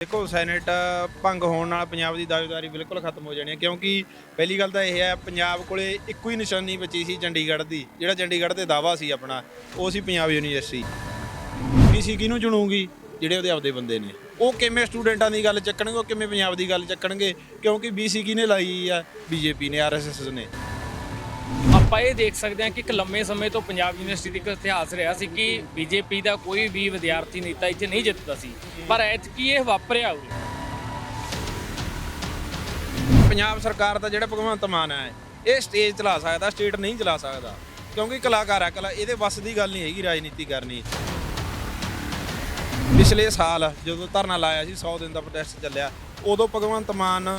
ਦੇਖੋ ਸੈਨੇਟ ਭੰਗ ਹੋਣ ਨਾਲ ਪੰਜਾਬ ਦੀ ਦਾਅਵੇਦਾਰੀ ਬਿਲਕੁਲ ਖਤਮ ਹੋ ਜਾਣੀ ਹੈ, ਕਿਉਂਕਿ ਪਹਿਲੀ ਗੱਲ ਤਾਂ ਇਹ ਹੈ, ਪੰਜਾਬ ਕੋਲੇ ਇੱਕੋ ਹੀ ਨਿਸ਼ਾਨੀ ਬਚੀ ਸੀ ਚੰਡੀਗੜ੍ਹ ਦੀ, ਜਿਹੜਾ ਚੰਡੀਗੜ੍ਹ ਤੇ ਦਾਵਾ ਸੀ ਆਪਣਾ, ਉਹ ਸੀ ਪੰਜਾਬ ਯੂਨੀਵਰਸਿਟੀ। ਬੀਸੀ ਕਿਹਨੂੰ ਚੁਣੂਗੀ? ਜਿਹੜੇ ਉਹਦੇ ਆਪਦੇ ਬੰਦੇ ਨੇ। ਉਹ ਕਿਵੇਂ ਸਟੂਡੈਂਟਾਂ ਦੀ ਗੱਲ ਚੱਕਣਗੇ, ਉਹ ਕਿਵੇਂ ਪੰਜਾਬ ਦੀ ਗੱਲ ਚੱਕਣਗੇ? ਕਿਉਂਕਿ ਬੀਸੀ ਕਿਹਨੇ ਲਾਈ ਆ, ਬੀਜੇਪੀ ਨੇ ਆਰਐਸਐਸ ਨੇ। ਆਪਾਂ ਇਹ ਦੇਖ ਸਕਦੇ ਹਾਂ ਕਿ ਇੱਕ ਲੰਮੇ ਸਮੇਂ ਤੋਂ ਪੰਜਾਬ ਯੂਨੀਵਰਸਿਟੀ ਦਾ ਇੱਕ ਇਤਿਹਾਸ ਰਿਹਾ ਸੀ ਕਿ ਬੀਜੇਪੀ ਦਾ ਕੋਈ ਵੀ ਵਿਦਿਆਰਥੀ ਨੇਤਾ ਇੱਥੇ ਨਹੀਂ ਜਿੱਤਦਾ ਸੀ। ਪਰ ਐਤਕੀ ਇਹ ਵਾਪਰਿਆ ਉਰੇ। ਪੰਜਾਬ ਸਰਕਾਰ ਦਾ ਜਿਹੜਾ ਭਗਵੰਤ ਮਾਨ ਹੈ, ਇਹ ਸਟੇਜ ਚਲਾ ਸਕਦਾ ਸਟੇਟ ਨਹੀਂ ਚਲਾ ਸਕਦਾ। ਕਿਉਂਕਿ ਕਲਾਕਾਰ ਹੈ, ਕਲਾ ਇਹਦੇ ਵੱਸ ਦੀ ਗੱਲ ਨਹੀਂ ਹੈਗੀ, ਰਾਜਨੀਤੀ ਕਰਨੀ। ਪਿਛਲੇ ਸਾਲ ਜਦੋਂ ਧਰਨਾ ਲਾਇਆ ਸੀ 100 ਦਿਨ ਦਾ ਪ੍ਰੋਟੈਸਟ ਚੱਲਿਆ, ਉਦੋਂ ਭਗਵੰਤ ਮਾਨ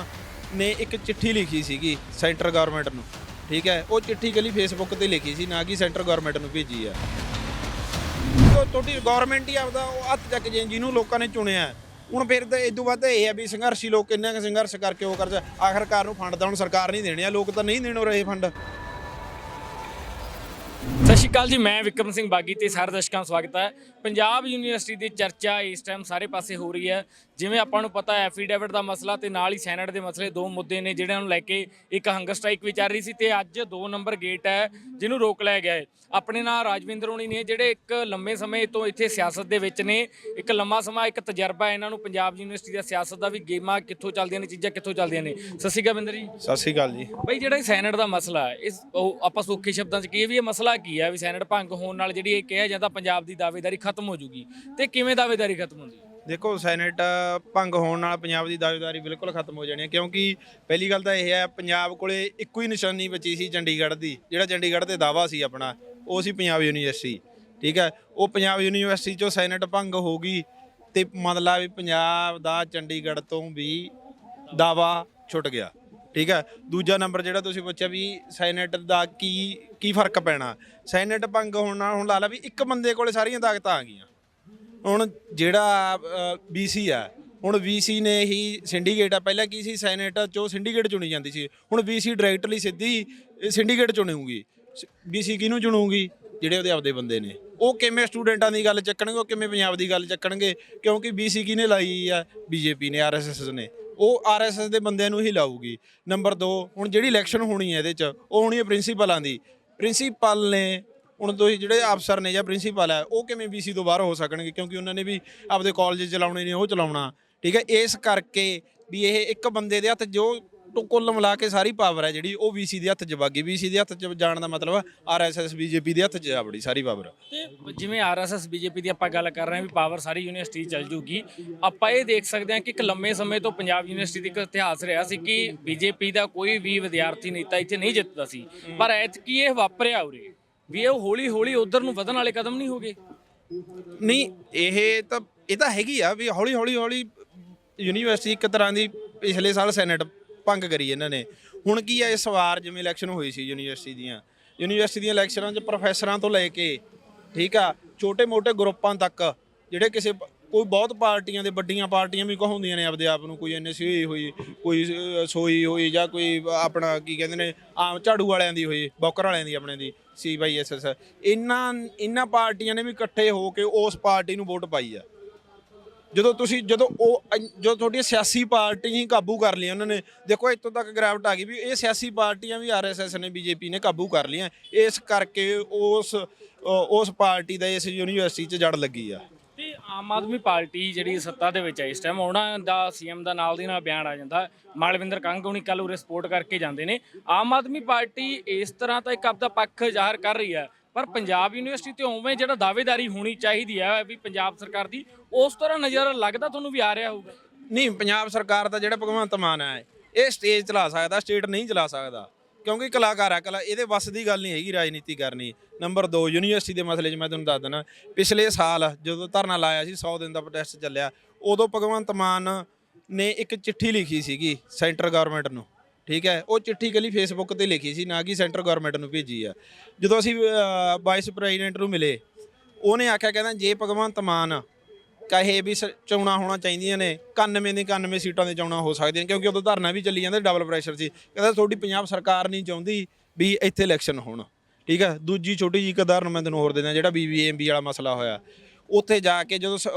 ਨੇ ਇੱਕ ਚਿੱਠੀ ਲਿਖੀ ਸੀਗੀ ਸੈਂਟਰ ਗਵਰਨਮੈਂਟ ਨੂੰ। ਠੀਕ ਹੈ, ਉਹ ਚਿੱਠੀ ਕੱਲੀ ਫੇਸਬੁੱਕ ਤੇ ਲਿਖੀ ਸੀ, ਨਾ ਕਿ ਸੈਂਟਰ ਗਵਰਨਮੈਂਟ ਨੂੰ ਭੇਜੀ ਆ। ਉਹ ਤੁਹਾਡੀ ਗਵਰਨਮੈਂਟ ਹੀ ਆਪਦਾ ਉਹ ਹੱਥ ਚੱਕ ਜੇ, ਜਿਹਨੂੰ ਲੋਕਾਂ ਨੇ ਚੁਣਿਆ। ਹੁਣ ਫਿਰ ਤਾਂ ਇਦੋਂ ਵੱਧ ਇਹ ਹੈ ਵੀ ਸੰਘਰਸ਼ੀ ਲੋਕ ਕਿੰਨਾ ਕੁ ਸੰਘਰਸ਼ ਕਰਕੇ ਉਹ ਕਰਦਾ ਆਖਰਕਾਰ ਨੂੰ ਫੰਡ ਤਾਂ ਹੁਣ ਸਰਕਾਰ ਨਹੀਂ ਦੇਣੇ ਆ, ਲੋਕ ਤਾਂ ਨਹੀਂ ਦੇਣੋ ਰਹੇ ਫੰਡ ਸਤਿ ਸ਼੍ਰੀ ਅਕਾਲ ਜੀ ਮੈਂ ਵਿਕਰਮ ਸਿੰਘ ਬਾਗੀ ਤੇ ਸਾਰੇ ਦਰਸ਼ਕਾਂ ਦਾ ਸਵਾਗਤ ਹੈ। ਪੰਜਾਬ ਯੂਨੀਵਰਸਿਟੀ ਦੀ ਚਰਚਾ ਇਸ ਟਾਈਮ ਸਾਰੇ ਪਾਸੇ ਹੋ ਰਹੀ ਹੈ। ਜਿਵੇਂ ਆਪਾਂ ਨੂੰ ਪਤਾ ਹੈ ਐਫੀਡੇਵਿਟ ਦਾ ਮਸਲਾ ਤੇ ਨਾਲ ਹੀ ਸੈਨੇਟ ਦੇ ਮਸਲੇ ਦੋ ਮੁੱਦੇ ਨੇ ਜਿਹੜਿਆਂ ਨੂੰ ਲੈ ਕੇ ਇੱਕ ਹੰਗਰ ਸਟ੍ਰਾਈਕ ਵੀ ਚੱਲ ਰਹੀ ਸੀ ਤੇ ਅੱਜ 2 ਨੰਬਰ ਗੇਟ ਹੈ ਜਿਹਨੂੰ ਰੋਕ ਲਿਆ ਗਿਆ ਹੈ। ਆਪਣੇ ਨਾਲ ਰਾਜਵਿੰਦਰ ਹੋਣੀ ਨੇ ਜਿਹੜੇ ਇੱਕ ਲੰਮੇ ਸਮੇਂ ਤੋਂ ਇੱਥੇ ਸਿਆਸਤ ਦੇ ਵਿੱਚ ਨੇ ਇੱਕ ਲੰਮਾ ਸਮਾਂ ਇੱਕ ਤਜਰਬਾ ਇਹਨਾਂ ਨੂੰ ਪੰਜਾਬ ਯੂਨੀਵਰਸਿਟੀ ਦਾ ਸਿਆਸਤ ਦਾ ਵੀ ਗੇਮਾਂ ਕਿੱਥੋਂ ਚੱਲਦੀਆਂ ਨੇ ਚੀਜ਼ਾਂ ਕਿੱਥੋਂ ਚੱਲਦੀਆਂ ਨੇ। ਸਤਿ ਸ਼੍ਰੀ ਅਕਾਲ ਬਿੰਦਰ ਜੀ। ਸਤਿ ਸ਼੍ਰੀ ਅਕਾਲ ਜੀ। ਬਈ ਜਿਹੜਾ ਸੈਨੇਟ ਦਾ ਮਸਲਾ ਹੈ ਇਸ ਉਹ ਆਪਾਂ ਸੌਖੇ ਸ਼ਬਦਾਂ 'ਚ ਕਹੀਏ ਵੀ ਇਹ ਮਸਲਾ ਕੀ ਹੈ ਵੀ ਸੈਨੇਟ ਭੰਗ ਹੋਣ ਨਾਲ ਜਿਹੜੀ ਇਹ ਕਿਹਾ ਜਾਂਦਾ ਪੰਜਾਬ ਦੀ ਦਾਅਵੇਦਾਰੀ ਖਤਮ ਹੋ ਜੂਗੀ। ਤੇ ਕਿਵੇਂ ਦਾਅਵੇਦਾਰੀ ਖਤਮ ਹੁੰਦੀ? ਦੇਖੋ, ਸੈਨੇਟ ਭੰਗ ਹੋਣ ਨਾਲ ਪੰਜਾਬ ਦੀ ਦਾਅਵੇਦਾਰੀ ਬਿਲਕੁਲ ਖਤਮ ਹੋ ਜਾਣੀ ਹੈ, ਕਿਉਂਕਿ ਪਹਿਲੀ ਗੱਲ ਤਾਂ ਇਹ ਹੈ, ਪੰਜਾਬ ਕੋਲੇ ਇੱਕੋ ਹੀ ਨਿਸ਼ਾਨੀ ਬਚੀ ਸੀ ਚੰਡੀਗੜ੍ਹ ਦੀ, ਜਿਹੜਾ ਚੰਡੀਗੜ੍ਹ ਤੇ ਦਾਵਾ ਸੀ ਆਪਣਾ, ਉਹ ਸੀ ਪੰਜਾਬ ਯੂਨੀਵਰਸਿਟੀ, ਠੀਕ ਹੈ? ਉਹ ਪੰਜਾਬ ਯੂਨੀਵਰਸਿਟੀ ਚੋਂ ਸੈਨੇਟ ਭੰਗ ਹੋ ਗਈ ਤੇ ਮਤਲਬ ਵੀ ਪੰਜਾਬ ਦਾ ਚੰਡੀਗੜ੍ਹ ਤੋਂ ਵੀ ਦਾਵਾ ਛੁੱਟ ਗਿਆ। ਠੀਕ ਹੈ? ਦੂਜਾ ਨੰਬਰ ਜਿਹੜਾ ਤੁਸੀਂ ਪੁੱਛਿਆ ਵੀ ਸੈਨੇਟ ਦਾ ਕੀ ਕੀ ਫ਼ਰਕ ਪੈਣਾ? ਸੈਨੇਟ ਭੰਗ ਹੋਣ ਨਾਲ ਹੁਣ ਲਾ ਲਾ ਵੀ ਇੱਕ ਬੰਦੇ ਕੋਲੇ ਸਾਰੀਆਂ ਤਾਕਤਾਂ ਆ ਗਈਆਂ। ਹੁਣ ਜਿਹੜਾ ਬੀਸੀ ਆ, ਹੁਣ ਵੀਸੀ ਨੇ ਹੀ ਸਿੰਡੀਕੇਟ ਆ, ਪਹਿਲਾਂ ਕੀ ਸੀ? ਸੈਨੇਟ ਚੋਂ ਸਿੰਡੀਕੇਟ ਚੁਣੀ ਜਾਂਦੀ ਸੀ। ਹੁਣ ਵੀਸੀ ਡਾਇਰੈਕਟਲੀ ਸਿੱਧੀ ਸਿੰਡੀਕੇਟ ਚੁਣੂਗੀ। ਬੀਸੀ ਕਿਹਨੂੰ ਚੁਣੂਗੀ? ਜਿਹੜੇ ਉਹਦੇ ਆਪਦੇ ਬੰਦੇ ਨੇ। ਉਹ ਕਿਵੇਂ ਸਟੂਡੈਂਟਾਂ ਦੀ ਗੱਲ ਚੱਕਣਗੇ? ਉਹ ਕਿਵੇਂ ਪੰਜਾਬ ਦੀ ਗੱਲ ਚੱਕਣਗੇ? ਕਿਉਂਕਿ ਬੀਸੀ ਕਿਹਨੇ ਲਾਈ ਆ? ਬੀਜੇਪੀ ਨੇ ਆਰਐਸਐਸ ਨੇ। ਉਹ ਆਰਐਸਐਸ ਦੇ ਬੰਦਿਆਂ ਨੂੰ ਹੀ ਲਾਊਗੀ। ਨੰਬਰ 2 ਹੁਣ ਜਿਹੜੀ ਇਲੈਕਸ਼ਨ ਹੋਣੀ ਹੈ ਇਹਦੇ ਚ, ਉਹ ਹੋਣੀ ਹੈ ਪ੍ਰਿੰਸੀਪਲਾਂ ਦੀ। ਪ੍ਰਿੰਸੀਪਲ ਨੇ ਹੁਣ ਤੁਸੀਂ ਜਿਹੜੇ ਅਫਸਰ ਨੇ ਜਾਂ ਪ੍ਰਿੰਸੀਪਲ ਹੈ, ਉਹ ਕਿਵੇਂ ਬੀਸੀ ਤੋਂ ਬਾਹਰ ਹੋ ਸਕਣਗੇ? ਕਿਉਂਕਿ ਉਹਨਾਂ ਨੇ ਵੀ ਆਪਦੇ ਕਾਲਜ ਚਲਾਉਣੇ ਨੇ, ਉਹ ਚਲਾਉਣਾ। ਠੀਕ ਹੈ, ਇਸ ਕਰਕੇ ਵੀ ਇਹ ਇੱਕ ਬੰਦੇ ਦੇ ਹੱਥ ਜੋ ਟੋ- ਕੁੱਲ ਮਿਲਾ ਕੇ ਸਾਰੀ ਪਾਵਰ ਹੈ ਜਿਹੜੀ ਉਹ ਵੀਸੀ ਦੇ ਹੱਥ 'ਚ ਵਗੀ ਵੀਸੀ ਦੇ ਹੱਥ 'ਚ ਜਾਣ ਦਾ ਮਤਲਬ ਆਰਐਸਐਸ ਬੀਜੇਪੀ ਦੇ ਹੱਥ 'ਚ ਆ ਬੜੀ ਸਾਰੀ ਪਾਵਰ ਤੇ ਜਿਵੇਂ ਆਰਐਸਐਸ ਬੀਜੇਪੀ ਦੀ ਆਪਾਂ ਗੱਲ ਕਰ ਰਹੇ ਹਾਂ ਵੀ ਪਾਵਰ ਸਾਰੀ ਯੂਨੀਵਰਸਿਟੀ ਚੱਲ ਜੂਗੀ ਆਪਾਂ ਇਹ ਦੇਖ ਸਕਦੇ ਹਾਂ ਕਿ ਇੱਕ ਲੰਮੇ ਸਮੇਂ ਤੋਂ ਪੰਜਾਬ ਯੂਨੀਵਰਸਿਟੀ ਦਾ ਇੱਕ ਇਤਿਹਾਸ ਰਿਹਾ ਸੀ ਕਿ ਬੀਜੇਪੀ ਦਾ ਕੋਈ ਵੀ ਵਿਦਿਆਰਥੀ ਨੇਤਾ ਇੱਥੇ ਨਹੀਂ ਜਿੱਤਦਾ ਸੀ। ਪਰ ਐਤਕੀ ਇਹ ਵਾਪਰਿਆ ਉਰੇ ਵੀ ਇਹ ਹੌਲੀ ਹੌਲੀ ਉਧਰ ਨੂੰ ਵਧਣ ਵਾਲੇ ਕਦਮ ਨਹੀਂ ਹੋਗੇ ਨਹੀਂ ਇਹ ਤਾਂ ਇਹ ਤਾਂ ਹੈਗੀ ਆ ਵੀ ਹੌਲੀ ਹੌਲੀ ਹੌਲੀ ਯੂਨੀਵਰਸਿਟੀ ਇੱਕ ਤਰ੍ਹਾਂ ਦੀ ਪਿਛਲੇ ਸਾਲ ਸੈਨੇਟ ਭੰਗ ਕਰੀ ਇਹਨਾਂ ਨੇ। ਹੁਣ ਕੀ ਆ, ਇਸ ਵਾਰ ਜਿਵੇਂ ਇਲੈਕਸ਼ਨ ਹੋਈ ਸੀ ਯੂਨੀਵਰਸਿਟੀ ਦੀਆਂ ਯੂਨੀਵਰਸਿਟੀ ਦੀਆਂ ਇਲੈਕਸ਼ਨਾਂ 'ਚ ਪ੍ਰੋਫੈਸਰਾਂ ਤੋਂ ਲੈ ਕੇ, ਠੀਕ ਆ, ਛੋਟੇ-ਮੋਟੇ ਗਰੁੱਪਾਂ ਤੱਕ, ਜਿਹੜੇ ਕਿਸੇ ਕੋਈ ਬਹੁਤ ਪਾਰਟੀਆਂ ਦੇ, ਵੱਡੀਆਂ ਪਾਰਟੀਆਂ ਵੀ ਕਹਾਉਂਦੀਆਂ ਨੇ ਆਪਦੇ ਆਪ ਨੂੰ, ਕੋਈ ਐਨਐਸਯੂ ਹੋਈ, ਕੋਈ ਸੋਈ ਹੋਈ ਜਾਂ ਕੋਈ ਆਪਣਾ ਕੀ ਕਹਿੰਦੇ ਨੇ, ਆਮ ਝਾੜੂ ਵਾਲਿਆਂ ਦੀ ਹੋਈ, ਬੌਕਰ ਵਾਲਿਆਂ ਦੀ ਆਪਣੇ ਦੀ ਸੀਵਾਈਐਸਐਸ ਇਹਨਾਂ ਇਹਨਾਂ ਪਾਰਟੀਆਂ ਨੇ ਵੀ ਇਕੱਠੇ ਹੋ ਕੇ ਉਸ ਪਾਰਟੀ ਨੂੰ ਵੋਟ ਪਾਈ ਆ। ਜਦੋਂ ਤੁਸੀਂ, ਜਦੋਂ ਉਹ ਅ- ਜਦੋਂ ਤੁਹਾਡੀਆਂ ਸਿਆਸੀ ਪਾਰਟੀਆਂ ਹੀ ਕਾਬੂ ਕਰ ਲਈਆਂ ਉਹਨਾਂ ਨੇ, ਦੇਖੋ ਇੱਥੋਂ ਤੱਕ ਗ੍ਰੈਵਟ ਆ ਗਈ ਵੀ ਇਹ ਸਿਆਸੀ ਪਾਰਟੀਆਂ ਵੀ ਆਰਐਸਐਸ ਨੇ ਬੀਜੇਪੀ ਨੇ ਕਾਬੂ ਕਰ ਲਈਆਂ। ਇਸ ਕਰਕੇ ਉਸ ਉਸ ਪਾਰਟੀ ਦਾ ਇਸ ਯੂਨੀਵਰਸਿਟੀ 'ਚ ਜੜ ਲੱਗੀ ਆ। ਤੇ ਆਮ ਆਦਮੀ ਪਾਰਟੀ ਜਿਹੜੀ ਸੱਤਾ ਦੇ ਵਿੱਚ ਹੈ ਇਸ ਟਾਈਮ ਉਹਨਾਂ ਦਾ ਸੀਐਮ ਦਾ ਨਾਲ ਦੀ ਨਾਲ ਬਿਆਨ ਆ ਜਾਂਦਾ। ਮਾਲਵਿੰਦਰ ਕੰਗ ਹੁਣੀ ਕੱਲ ਉਰੇ ਸਪੋਰਟ ਕਰਕੇ ਜਾਂਦੇ ਨੇ। ਆਮ ਆਦਮੀ ਪਾਰਟੀ ਇਸ ਤਰ੍ਹਾਂ ਤਾਂ ਇੱਕ ਆਪਦਾ ਪੱਖ ਜ਼ਾਹਰ ਕਰ ਰਹੀ ਹੈ ਪਰ ਪੰਜਾਬ ਯੂਨੀਵਰਸਿਟੀ ਤੇ ਉਵੇਂ ਜਿਹੜਾ ਦਾਅਵੇਦਾਰੀ ਹੋਣੀ ਚਾਹੀਦੀ ਹੈ ਵੀ ਪੰਜਾਬ ਸਰਕਾਰ ਦੀ, ਉਸ ਤਰ੍ਹਾਂ ਨਜ਼ਰ ਲੱਗਦਾ ਤੁਹਾਨੂੰ ਵੀ ਆ ਰਿਹਾ ਹੋਊਗਾ? ਨਹੀਂ, ਪੰਜਾਬ ਸਰਕਾਰ ਦਾ ਜਿਹੜਾ ਭਗਵੰਤ ਮਾਨ ਹੈ, ਇਹ ਸਟੇਜ ਚਲਾ ਸਕਦਾ, ਸਟੇਟ ਨਹੀਂ ਚਲਾ ਸਕਦਾ। ਕਿਉਂਕਿ ਕਲਾਕਾਰ ਹੈ ਕਲਾ, ਇਹਦੇ ਵੱਸ ਦੀ ਗੱਲ ਨਹੀਂ ਹੈਗੀ, ਰਾਜਨੀਤੀ ਕਰਨੀ। ਨੰਬਰ 2 ਯੂਨੀਵਰਸਿਟੀ ਦੇ ਮਸਲੇ 'ਚ ਮੈਂ ਤੁਹਾਨੂੰ ਦੱਸ ਦਿੰਦਾ ਪਿਛਲੇ ਸਾਲ ਜਦੋਂ ਧਰਨਾ ਲਾਇਆ ਸੀ 100 ਦਿਨ ਦਾ ਪ੍ਰੋਟੈਸਟ ਚੱਲਿਆ, ਉਦੋਂ ਭਗਵੰਤ ਮਾਨ ਨੇ ਇੱਕ ਚਿੱਠੀ ਲਿਖੀ ਸੀਗੀ, ਸੈਂਟਰ ਗਵਰਨਮੈਂਟ ਨੂੰ। ਠੀਕ ਹੈ, ਉਹ ਚਿੱਠੀ ਕੱਲੀ ਫੇਸਬੁੱਕ ਤੇ ਲਿਖੀ ਸੀ, ਨਾ ਕਿ ਸੈਂਟਰ ਗਵਰਨਮੈਂਟ ਨੂੰ ਭੇਜੀ ਆ। ਜਦੋਂ ਅਸੀਂ ਵਾਈਸ ਪ੍ਰੈਜ਼ੀਡੈਂਟ ਨੂੰ ਮਿਲੇ, ਉਹਨੇ ਆਖਿਆ, ਕਹਿੰਦਾ, ਜੇ ਭਗਵੰਤ ਮਾਨ ਕਹੇ ਵੀ ਸ- ਚੋਣਾਂ ਹੋਣਾ ਚਾਹੀਦੀਆਂ ਨੇ 91 ਦੀ 91 ਸੀਟਾਂ ਦੇ ਚੋਣਾਂ ਹੋ ਸਕਦੀਆਂ ਕਿਉਂਕਿ ਉਦੋਂ ਧਰਨਾ ਵੀ ਚੱਲੀ ਜਾਂਦਾ ਡਬਲ ਪ੍ਰੈਸ਼ਰ ਸੀ। ਕਹਿੰਦਾ, ਤੁਹਾਡੀ ਪੰਜਾਬ ਸਰਕਾਰ ਨਹੀਂ ਚਾਹੁੰਦੀ ਵੀ ਇੱਥੇ ਇਲੈਕਸ਼ਨ ਹੋਣ। ਠੀਕ ਹੈ, ਦੂਜੀ ਛੋਟੀ ਜਿਹੀ ਇੱਕ ਉਦਾਹਰਨ ਮੈਂ ਤੈਨੂੰ ਹੋਰ ਦਿੰਦਾ, ਜਿਹੜਾ ਬੀਬੀਐਮਬੀ ਵਾਲਾ ਮਸਲਾ ਹੋਇਆ। ਉੱਥੇ ਜਾ ਕੇ ਜਦੋਂ ਸ-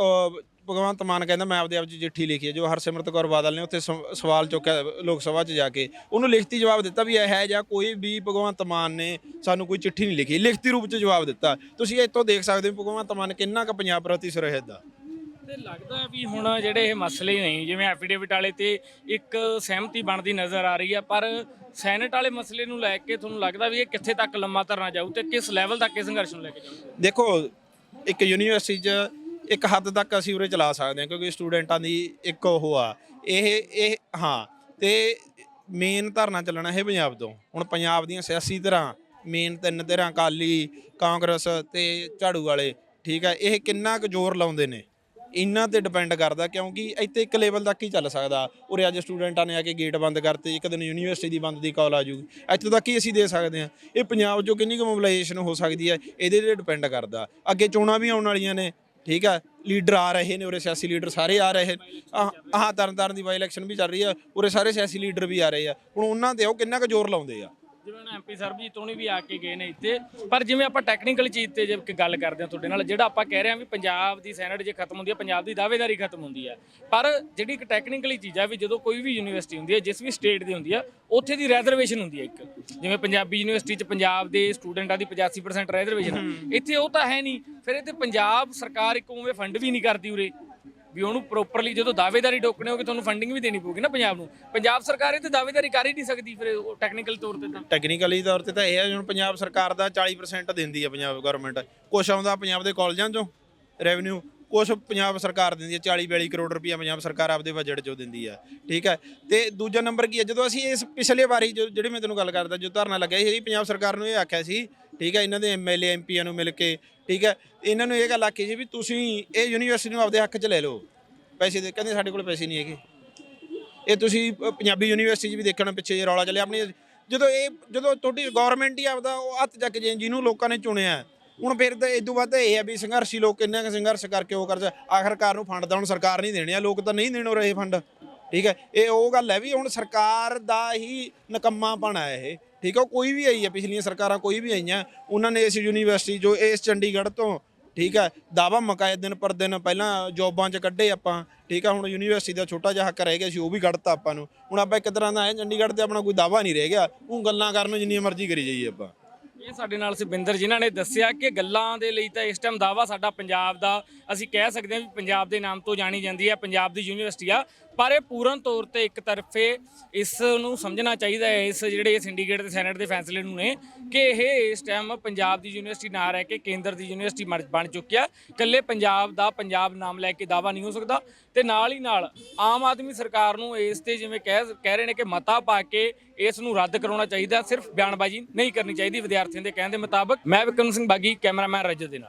ਭਗਵੰਤ ਮਾਨ ਕਹਿੰਦਾ ਮੈਂ ਆਪਦੇ ਆਪ 'ਚ ਚਿੱਠੀ ਲਿਖੀ ਹੈ। ਜੋ ਹਰਸਿਮਰਤ ਕੌਰ ਬਾਦਲ ਨੇ ਉੱਥੇ ਸਵ- ਸਵਾਲ ਚੁੱਕਿਆ ਲੋਕ ਸਭਾ 'ਚ ਜਾ ਕੇ। ਉਹਨੂੰ ਲਿਖਤੀ ਜਵਾਬ ਦਿੱਤਾ ਵੀ ਇਹ ਹੈ ਜਾਂ ਕੋਈ ਵੀ ਭਗਵੰਤ ਮਾਨ ਨੇ ਸਾਨੂੰ ਕੋਈ ਚਿੱਠੀ ਨਹੀਂ ਲਿਖੀ। ਲਿਖਤੀ ਰੂਪ 'ਚ ਜਵਾਬ ਦਿੱਤਾ। ਤੁਸੀਂ ਇੱਥੋਂ ਦੇਖ ਸਕਦੇ ਹੋ ਭਗਵੰਤ ਮਾਨ ਕਿੰਨਾ ਕੁ ਪੰਜਾਬ ਪ੍ਰਤੀ ਸੁਰਹਿਤ ਦਾ ਤੇ ਲੱਗਦਾ ਹੈ ਵੀ ਹੁਣ ਜਿਹੜੇ ਇਹ ਮਸਲੇ ਨੇ ਜਿਵੇਂ ਐਫੀਡੇਵਿਟ ਵਾਲੇ ਤੇ ਇੱਕ ਸਹਿਮਤੀ ਬਣਦੀ ਨਜ਼ਰ ਆ ਰਹੀ ਹੈ ਪਰ ਸੈਨੇਟ ਵਾਲੇ ਮਸਲੇ ਨੂੰ ਲੈ ਕੇ ਤੁਹਾਨੂੰ ਲੱਗਦਾ ਵੀ ਇਹ ਕਿੱਥੇ ਤੱਕ ਲੰਮਾ ਧਰਨਾ ਜਾਊ ਤੇ ਕਿਸ ਲੈਵਲ ਤੱਕ ਇਹ ਸੰਘਰਸ਼ ਨੂੰ ਲੈ ਕੇ ਜਾਊ? ਦੇਖੋ ਇੱਕ ਯੂਨੀਵਰਸਿਟੀ 'ਚ ਇੱਕ ਹੱਦ ਤੱਕ ਅਸੀਂ ਉਰੇ ਚਲਾ ਸਕਦੇ ਹਾਂ, ਕਿਉਂਕਿ ਸਟੂਡੈਂਟਾਂ ਦੀ ਇੱਕ ਉਹ ਆ। ਇਹ ਇਹ, ਹਾਂ, ਤੇ ਮੇਨ ਧਰਨਾ ਚੱਲਣਾ ਇਹ ਪੰਜਾਬ ਤੋਂ। ਹੁਣ ਪੰਜਾਬ ਦੀਆਂ ਸਿਆਸੀ ਧਿਰਾਂ, ਮੇਨ ਤਿੰਨ ਧਿਰਾਂ, ਅਕਾਲੀ, ਕਾਂਗਰਸ ਤੇ ਝਾੜੂ ਵਾਲੇ, ਠੀਕ ਹੈ, ਇਹ ਕਿੰਨਾ ਕੁ ਜ਼ੋਰ ਲਾਉਂਦੇ ਨੇ? ਇਹਨਾਂ ਤੇ ਡਿਪੈਂਡ ਕਰਦਾ, ਕਿਉਂਕਿ ਇੱਥੇ ਇੱਕ ਲੈਵਲ ਤੱਕ ਹੀ ਚੱਲ ਸਕਦਾ। ਉਰੇ ਅੱਜ ਸਟੂਡੈਂਟਾਂ ਨੇ ਆ ਕੇ ਗੇਟ ਬੰਦ ਕਰਤੇ, ਇੱਕ ਦਿਨ ਯੂਨੀਵਰਸਿਟੀ ਦੀ ਬੰਦ ਦੀ ਕਾਲ ਆ ਜੂਗੀ ਇੱਥੇ ਤੱਕ ਹੀ ਅਸੀਂ ਦੇ ਸਕਦੇ ਹਾਂ। ਇਹ ਪੰਜਾਬ 'ਚੋਂ ਕਿੰਨੀ ਕੁ ਮੋਬਿਲਾਈਜੇਸ਼ਨ ਹੋ ਸਕਦੀ ਹੈ? ਇਹਦੇ ਤੇ ਡਿਪੈਂਡ ਕਰਦਾ। ਅੱਗੇ ਚੋਣਾਂ ਵੀ ਆਉਣ ਵਾਲੀਆਂ ਨੇ ਠੀਕ ਆ, ਲੀਡਰ ਆ ਰਹੇ ਨੇ, ਉਰੇ ਸਿਆਸੀ ਲੀਡਰ ਸਾਰੇ ਆ ਰਹੇ ਨੇ। ਆਹ ਆਹ ਤਰਨ ਤਾਰਨ ਦੀ ਬਾਈ ਇਲੈਕਸ਼ਨ ਵੀ ਚੱਲ ਰਹੀ ਆ, ਉਰੇ ਸਾਰੇ ਸਿਆਸੀ ਲੀਡਰ ਵੀ ਆ ਰਹੇ ਆ। ਹੁਣ ਉਹਨਾਂ ਤੇ ਉਹ ਕਿੰਨਾ ਕੁ ਜ਼ੋਰ ਲਾਉਂਦੇ ਆ? ਜਿਵੇਂ ਐਮਪੀ ਸਰਬਜੀਤ ਹੋਣੀ ਵੀ ਆ ਕੇ ਗਏ ਨੇ ਇੱਥੇ ਪਰ ਜਿਵੇਂ ਆਪਾਂ ਟੈਕਨੀਕਲ ਚੀਜ਼ ਤੇ ਜੇ ਗੱਲ ਕਰਦੇ ਹਾਂ ਤੁਹਾਡੇ ਨਾਲ ਜਿਹੜਾ ਆਪਾਂ ਕਹਿ ਰਹੇ ਹਾਂ ਵੀ ਪੰਜਾਬ ਦੀ ਸੈਨੇਟ ਜੇ ਖਤਮ ਹੁੰਦੀ ਹੈ ਪੰਜਾਬ ਦੀ ਦਾਅਵੇਦਾਰੀ ਖਤਮ ਹੁੰਦੀ ਹੈ। ਪਰ ਜਿਹੜੀ ਇੱਕ ਟੈਕਨੀਕਲੀ ਚੀਜ਼ ਹੈ ਵੀ ਜਦੋਂ ਕੋਈ ਵੀ ਯੂਨੀਵਰਸਿਟੀ ਹੁੰਦੀ ਹੈ ਜਿਸ ਵੀ ਸਟੇਟ ਦੀ ਹੁੰਦੀ ਹੈ ਉੱਥੇ ਦੀ ਰੈਜ਼ਰਵੇਸ਼ਨ ਹੁੰਦੀ ਹੈ ਇੱਕ। ਜਿਵੇਂ ਪੰਜਾਬੀ ਯੂਨੀਵਰਸਿਟੀ 'ਚ ਪੰਜਾਬ ਦੇ ਸਟੂਡੈਂਟਾਂ ਦੀ 85% ਰੈਜ਼ਰਵੇਸ਼ਨ ਇੱਥੇ ਉਹ ਤਾਂ ਹੈ ਨਹੀਂ। ਫਿਰ ਤੇ ਪੰਜਾਬ ਸਰਕਾਰ ਇੱਕ ਉਵੇਂ ਫੰਡ ਵੀ ਨਹੀਂ ਕਰਦੀ ਉਰੇ। ਵੀ ਉਹਨੂੰ ਪ੍ਰੋਪਰਲੀ ਜਦੋਂ ਦਾਅਵੇਦਾਰੀ ਟੋਕਣੇ ਹੋਗੇ ਤੁਹਾਨੂੰ ਫੰਡਿੰਗ ਵੀ ਦੇਣੀ ਪਊਗੀ ਨਾ ਪੰਜਾਬ ਨੂੰ। ਪੰਜਾਬ ਸਰਕਾਰ ਇਹ ਤੇ ਦਾਅਵੇਦਾਰੀ ਕਰ ਹੀ ਨਹੀਂ ਸਕਦੀ ਫਿਰ ਟੈਕਨੀਕਲ ਤੌਰ ਤੇ ਤਾਂ। ਟੈਕਨੀਕਲੀ ਤੌਰ ਤੇ ਤਾਂ ਇਹ ਹੈ ਹੁਣ ਪੰਜਾਬ ਸਰਕਾਰ ਦਾ 40% ਦਿੰਦੀ ਹੈ ਪੰਜਾਬ ਗਵਰਨਮੈਂਟ ਕੁਛ ਆਉਂਦਾ ਪੰਜਾਬ ਦੇ ਕਾਲਜਾਂ ਚੋਂ ਰੈਵਨਿਊ ਕੁਛ ਪੰਜਾਬ ਸਰਕਾਰ ਦਿੰਦੀ ਹੈ 40 42 ਕਰੋੜ ਰੁਪਈਆ ਪੰਜਾਬ ਸਰਕਾਰ ਆਪਦੇ ਬਜਟ ਚੋਂ ਦਿੰਦੀ ਹੈ, ਠੀਕ ਹੈ। ਤੇ ਦੂਜਾ ਨੰਬਰ ਕੀ ਹੈ? ਜਦੋਂ ਅਸੀਂ ਇਸ ਪਿਛਲੇ ਵਾਰੀ ਜੋ- ਜਿਹੜੀ ਮੈਂ ਤੈਨੂੰ ਗੱਲ ਕਰਦਾ, ਜੋ ਧਰਨਾ ਲੱਗਿਆ ਸੀ, ਪੰਜਾਬ ਸਰਕਾਰ ਨੂੰ ਇਹ ਆਖਿਆ ਸੀ, ਠੀਕ ਹੈ, ਇਹਨਾਂ ਦੇ ਐਮਐਲਏ ਐਮਪੀਆਂ ਨੂੰ ਮਿਲ ਕੇ, ਠੀਕ ਹੈ। ਇਹਨਾਂ ਨੂੰ ਇਹ ਗੱਲ ਆਖੀ ਸੀ ਵੀ ਤੁਸੀਂ ਇਹ ਯੂਨੀਵਰਸਿਟੀ ਨੂੰ ਆਪਦੇ ਹੱਕ 'ਚ ਲੈ ਲਓ, ਪੈਸੇ ਦੇ, ਕਹਿੰਦੇ ਸਾਡੇ ਕੋਲ ਪੈਸੇ ਨਹੀਂ ਹੈਗੇ। ਇਹ ਤੁਸੀਂ ਪੰਜਾਬੀ ਯੂਨੀਵਰਸਿਟੀ 'ਚ ਵੀ ਦੇਖਣਾ ਪਿੱਛੇ ਜੇ ਰੌਲਾ ਚੱਲਿਆ, ਆਪਣੀ ਜਦੋਂ ਇਹ, ਜਦੋਂ ਤੁਹਾਡੀ ਗਵਰਨਮੈਂਟ ਹੀ ਆਪਦਾ ਉਹ ਹੱਥ ਚੱਕ ਜੇ, ਜਿਹਨੂੰ ਲੋਕਾਂ ਨੇ ਚੁਣਿਆ ਹੁਣ ਫਿਰ ਤਾਂ ਇਦੋਂ ਵੱਧ ਇਹ ਹੈ ਵੀ ਸੰਘਰਸ਼ੀ ਲੋਕ ਕਿੰਨਾ ਕੁ ਸੰਘਰਸ਼ ਕਰਕੇ ਉਹ ਕਰ ਆਖਰਕਾਰ ਨੂੰ ਫੰਡ ਤਾਂ ਹੁਣ ਸਰਕਾਰ ਨਹੀਂ ਦੇਣੇ ਆ, ਲੋਕ ਤਾਂ ਨਹੀਂ ਦੇਣੋ ਰਹੇ ਫੰਡ। ਠੀਕ ਹੈ? ਇਹ ਉਹ ਗੱਲ ਹੈ ਵੀ ਹੁਣ ਸਰਕਾਰ ਦਾ ਹੀ ਨਕੰਮਾਪਣ ਹੈ ਇਹ। ਠੀਕ ਹੈ? ਉਹ ਕੋਈ ਵੀ ਆਈ ਹੈ, ਪਿਛਲੀਆਂ ਸਰਕਾਰਾਂ ਕੋਈ ਵੀ ਆਈਆਂ, ਉਹਨਾਂ ਨੇ ਇਸ ਯੂਨੀਵਰਸਿਟੀ ਜੋ ਇਸ ਚੰਡੀਗੜ੍ਹ ਤੋਂ, ਠੀਕ ਹੈ ਦਾਵਾ ਮਕਾਇਆ ਦਿਨ ਪਰ ਦਿਨ ਪਹਿਲਾਂ ਜੋਬਾਂ 'ਚ ਕੱਢੇ ਆਪਾਂ। ਠੀਕ ਹੈ? ਹੁਣ ਯੂਨੀਵਰਸਿਟੀ ਦਾ ਛੋਟਾ ਜਿਹਾ ਹੱਕ ਰਹਿ ਗਿਆ ਸੀ, ਉਹ ਵੀ ਕੱਢਤਾ ਆਪਾਂ ਨੂੰ। ਹੁਣ ਆਪਾਂ ਇੱਕ ਤਰ੍ਹਾਂ ਦਾ ਹੈ ਚੰਡੀਗੜ੍ਹ ਤੇ ਆਪਣਾ ਕੋਈ ਦਾਵਾ ਨਹੀਂ ਰਹਿ ਗਿਆ। ਉਹ ਗੱਲਾਂ ਕਰਨ ਨੂੰ ਜਿੰਨੀਆਂ ਮਰਜ਼ੀ ਕਰੀ ਜਾਈਏ ਆਪਾਂ। ਇਹ ਸਾਡੇ ਨਾਲ ਸੁਖਵਿੰਦਰ ਜਿਨ੍ਹਾਂ ਨੇ ਦੱਸਿਆ ਕਿ ਗੱਲਾਂ ਦੇ ਲਈ ਤਾਂ ਇਸ ਟਾਈਮ ਦਾਵਾ ਸਾਡਾ ਪੰਜਾਬ ਦਾ, ਅਸੀਂ ਕਹਿ ਸਕਦੇ ਹਾਂ ਵੀ ਪੰਜਾਬ ਦੇ ਨਾਮ ਤੋਂ ਜਾਣੀ ਜਾਂਦੀ ਹੈ, ਪੰਜਾਬ ਦੀ ਯੂਨੀਵਰਸਿਟੀ ਆ। ਪਰ ਇਹ ਪੂਰਨ ਤੌਰ ਤੇ ਇੱਕ ਤਰਫੇ ਇਸ ਨੂੰ ਸਮਝਣਾ ਚਾਹੀਦਾ ਹੈ, ਇਸ ਜਿਹੜੇ ਸਿੰਡੀਕੇਟ ਤੇ ਸੈਨੇਟ ਦੇ ਫੈਸਲੇ ਨੂੰ ਨੇ, ਕਿ ਇਹ ਇਸ ਟਾਈਮ ਪੰਜਾਬ ਦੀ ਯੂਨੀਵਰਸਿਟੀ ਨਾ ਰਹਿ ਕੇ ਕੇਂਦਰ ਦੀ ਯੂਨੀਵਰਸਿਟੀ ਬਣ ਬਣ ਚੁੱਕਿਆ ਇਕੱਲੇ ਪੰਜਾਬ ਦਾ ਪੰਜਾਬ ਨਾਮ ਲੈ ਕੇ ਦਾਵਾ ਨਹੀਂ ਹੋ ਸਕਦਾ। ਤੇ ਨਾਲ ਹੀ ਨਾਲ ਆਮ ਆਦਮੀ ਸਰਕਾਰ ਨੂੰ ਇਸ ਤੇ ਜਿਵੇਂ ਕਹਿ ਕਹਿ ਰਹੇ ਨੇ ਕਿ ਮਤਾ ਪਾ ਕੇ ਇਸ ਨੂੰ ਰੱਦ ਕਰਾਉਣਾ ਚਾਹੀਦਾ ਸਿਰਫ ਬਿਆਨਬਾਜ਼ੀ ਨਹੀਂ ਕਰਨੀ ਚਾਹੀਦੀ ਵਿਦਿਆਰਥੀਆਂ ਦੇ ਕਹਿਣ ਦੇ ਮੁਤਾਬਕ। ਮੈਂ ਵਿਕਰਮ ਸਿੰਘ ਬਾਗੀ, ਕੈਮਰਾਮੈਨ ਰਜਤ ਦੇ ਨਾਲ।